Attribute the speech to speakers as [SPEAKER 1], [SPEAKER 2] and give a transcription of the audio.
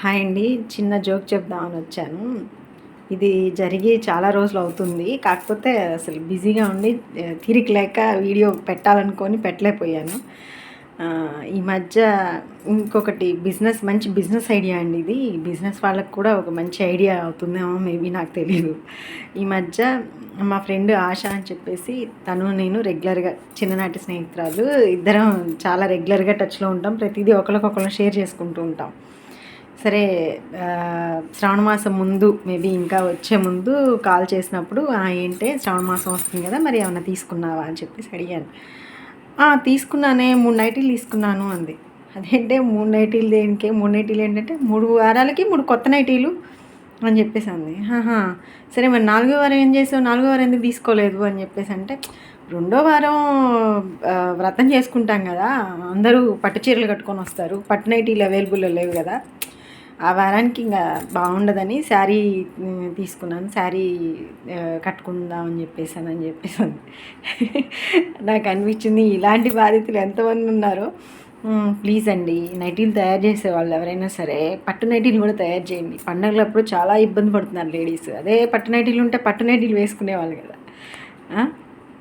[SPEAKER 1] Hi అండి. చిన్న joke చెప్దామని వచ్చాను. ఇది జరిగి చాలా రోజులు అవుతుంది. కాకపోతే అసలు బిజీగా ఉండి తిరిగి తీరిక లేక వీడియో పెట్టాలనుకొని పెట్టలేకపోయాను. ఈ మధ్య ఇంకొకటి బిజినెస్ మంచి బిజినెస్ ఐడియా అండి ఇది. బిజినెస్ వాళ్ళకి కూడా ఒక మంచి ఐడియా అవుతుందేమో మేబీ నాకు తెలియదు ఈ మధ్య మా ఫ్రెండ్ ఆశ అని చెప్పేసి తను నేను రెగ్యులర్గా చిన్ననాటి స్నేహితురాలు. ఇద్దరం చాలా రెగ్యులర్గా టచ్లో ఉంటాం. ప్రతిదీ ఒకరికొకరు షేర్ చేసుకుంటూ ఉంటాం. సరే శ్రావణ మాసం ముందు మేబీ ఇంకా వచ్చే ముందు కాల్ చేసినప్పుడు "ఆ, ఏంటే శ్రావణ మాసం వస్తుంది కదా మరి ఏమైనా తీసుకున్నావా? అని చెప్పేసి అడిగాను. తీసుకున్నానే మూడు నైటీలు తీసుకున్నాను అంది. అదేంటే మూడు నైటీలు దేనికి? మూడు నైటీలు ఏంటంటే మూడు వారాలకి మూడు కొత్త నైటీలు అని చెప్పేసి అంది. సరే మరి నాలుగో వారం ఏం చేసావు? నాలుగో వారం ఎందుకు తీసుకోలేదు? అని చెప్పేసి అంటే రెండో వారం వ్రతం చేసుకుంటాం కదా అందరూ పట్టు చీరలు కట్టుకొని వస్తారు. పట్టు నైటీలు అవైలబుల్లో లేవు కదా ఆ వారానికి ఇంకా బాగుండదని శారీ తీసుకున్నాను. శారీ కట్టుకుందామని చెప్పేసాను అని చెప్పేసి నాకు అనిపించింది ఇలాంటి బాధితులు ఎంతమంది ఉన్నారో. ప్లీజ్ అండి నైటీలు తయారు చేసే వాళ్ళు ఎవరైనా సరే పట్టు నైటీలు కూడా తయారు చేయండి. పండగలప్పుడు చాలా ఇబ్బంది పడుతున్నారు లేడీస్. అదే పట్టు నైటీలు ఉంటే పట్టు నైటీలు వేసుకునేవాళ్ళు కదా.